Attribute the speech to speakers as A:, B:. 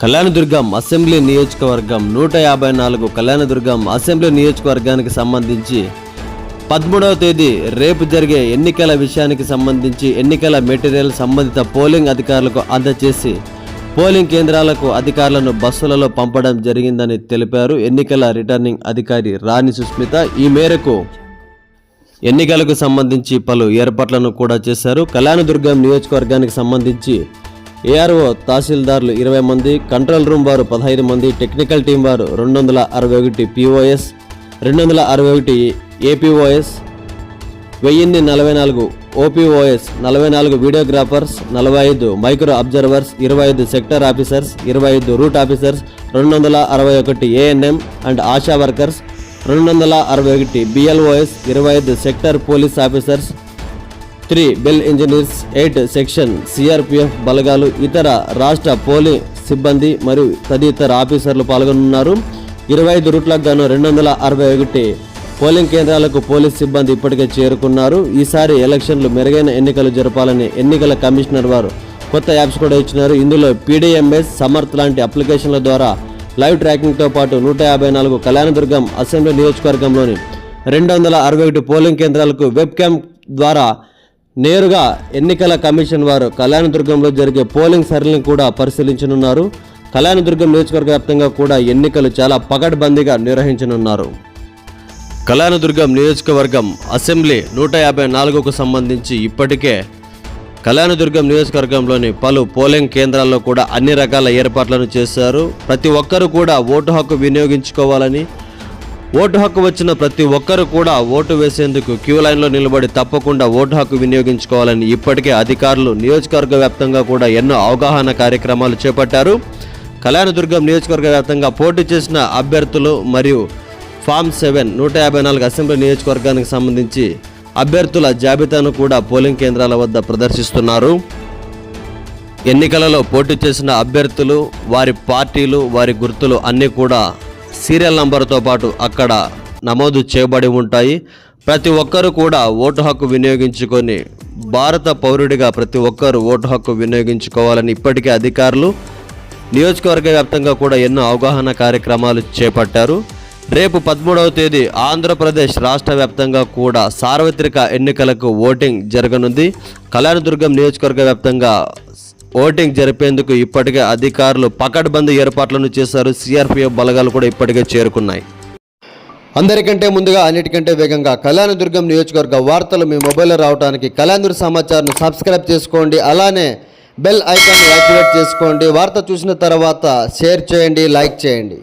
A: Kalyandurg assembly నియోజకవర్గం నూట యాభై నాలుగు కళ్యాణదుర్గం అసెంబ్లీ నియోజకవర్గానికి సంబంధించి పదమూడవ తేదీ రేపు జరిగే ఎన్నికల విషయానికి సంబంధించి ఎన్నికల మెటీరియల్ సంబంధిత పోలింగ్ అధికారులకు అందజేసి పోలింగ్ కేంద్రాలకు అధికారులను బస్సులలో పంపడం జరిగిందని తెలిపారు. ఎన్నికల రిటర్నింగ్ అధికారి రాణి సుస్మిత ఈ మేరకు ఎన్నికలకు సంబంధించి పలు ఏర్పాట్లను కూడా చేశారు. కళ్యాణదుర్గం నియోజకవర్గానికి సంబంధించి ఏఆర్ఓ తహసీల్దార్లు ఇరవై మంది కంట్రోల్ రూమ్ వారు పదహైదు మంది టెక్నికల్ టీం వారు రెండు వందల అరవై ఒకటి పిఓఎస్ రెండు వందల అరవై ఒకటి ఏపీఓఎస్ వెయ్యిన్ని నలభై నాలుగు ఓపీఓఎస్ నలభై నాలుగు వీడియోగ్రాఫర్స్ నలభై ఐదు మైక్రో అబ్జర్వర్స్ ఇరవై ఐదు సెక్టర్ ఆఫీసర్స్ ఇరవై ఐదు రూట్ ఆఫీసర్స్ రెండు వందల అరవై ఒకటి ఏఎన్ఎం అండ్ ఆశా వర్కర్స్ రెండు వందల అరవై ఒకటి బిఎల్ఓఎస్ ఇరవై ఐదు sector police officers three BEL engineers eight section CRPF బలగాలు ఇతర రాష్ట్ర పోలింగ్ సిబ్బంది మరియు తదితర ఆఫీసర్లు పాల్గొనున్నారు. ఇరవై ఐదు రూట్లకు గాను రెండు వందల అరవై ఒకటి పోలింగ్ కేంద్రాలకు పోలీస్ సిబ్బంది ఇప్పటికే చేరుకున్నారు. ఈసారి ఎలక్షన్లు మెరుగైన ఎన్నికలు జరపాలని ఎన్నికల కమిషనర్ వారు కొత్త యాప్స్ కూడా ఇచ్చినారు. ఇందులో పీడీఎంఎస్ సమర్థ్ లాంటి అప్లికేషన్ల ద్వారా లైవ్ ట్రాకింగ్తో పాటు నూట యాభై నాలుగు కళ్యాణదుర్గం అసెంబ్లీ నియోజకవర్గంలోని రెండు వందల అరవై ఒకటి పోలింగ్ కేంద్రాలకు వెబ్ క్యామ్ ద్వారా నేరుగా ఎన్నికల కమిషన్ వారు కళ్యాణదుర్గంలో జరిగే పోలింగ్ సరళిని కూడా పరిశీలించనున్నారు. కళ్యాణదుర్గం నియోజకవర్గ వ్యాప్తంగా కూడా ఎన్నికలు చాలా పకడ్బందీగా నిర్వహించనున్నారు. కళ్యాణదుర్గం నియోజకవర్గం అసెంబ్లీ నూట యాభై నాలుగుకు సంబంధించి ఇప్పటికే కళ్యాణదుర్గం నియోజకవర్గంలోని పలు పోలింగ్ కేంద్రాల్లో కూడా అన్ని రకాల ఏర్పాట్లను చేశారు. ప్రతి ఒక్కరూ కూడా ఓటు హక్కు వినియోగించుకోవాలని ఓటు హక్కు వచ్చిన ప్రతి ఒక్కరూ కూడా ఓటు వేసేందుకు క్యూ లైన్లో నిలబడి తప్పకుండా ఓటు హక్కు వినియోగించుకోవాలని ఇప్పటికే అధికారులు నియోజకవర్గ వ్యాప్తంగా కూడా ఎన్నో అవగాహన కార్యక్రమాలు చేపట్టారు. కళ్యాణదుర్గం నియోజకవర్గ వ్యాప్తంగా పోటీ చేసిన అభ్యర్థులు మరియు ఫామ్ సెవెన్ నూట యాభై నాలుగు అసెంబ్లీ నియోజకవర్గానికి సంబంధించి అభ్యర్థుల జాబితాను కూడా పోలింగ్ కేంద్రాల వద్ద ప్రదర్శిస్తున్నారు. ఎన్నికలలో పోటీ చేసిన అభ్యర్థులు వారి పార్టీలు వారి గుర్తులు అన్నీ కూడా సీరియల్ నంబర్తో పాటు అక్కడ నమోదు చేయబడి ఉంటాయి. ప్రతి ఒక్కరూ కూడా ఓటు హక్కు వినియోగించుకొని భారత పౌరుడిగా ప్రతి ఒక్కరూ ఓటు హక్కు వినియోగించుకోవాలని ఇప్పటికే అధికారులు నియోజకవర్గ వ్యాప్తంగా కూడా ఎన్నో అవగాహన కార్యక్రమాలు చేపట్టారు. రేపు పదమూడవ తేదీ ఆంధ్రప్రదేశ్ రాష్ట్ర వ్యాప్తంగా కూడా సార్వత్రిక ఎన్నికలకు ఓటింగ్ జరగనుంది. కళ్యాణదుర్గం నియోజకవర్గ వ్యాప్తంగా ఓటింగ్ జరిపేందుకు ఇప్పటికే అధికారులు పకడ్బందీ ఏర్పాట్లను చేశారు. సిఆర్పిఎఫ్ బలగాలు కూడా ఇప్పటికే చేరుకున్నాయి. అందరికంటే ముందుగా అన్నిటికంటే వేగంగా కళ్యాణదుర్గం నియోజకవర్గ వార్తలు మీ మొబైల్లో రావడానికి కళ్యాణదుర్గ సమాచారం సబ్స్క్రైబ్ చేసుకోండి. అలానే బెల్ ఐకాన్ యాక్టివేట్ చేసుకోండి. వార్త చూసిన తర్వాత షేర్ చేయండి లైక్ చేయండి.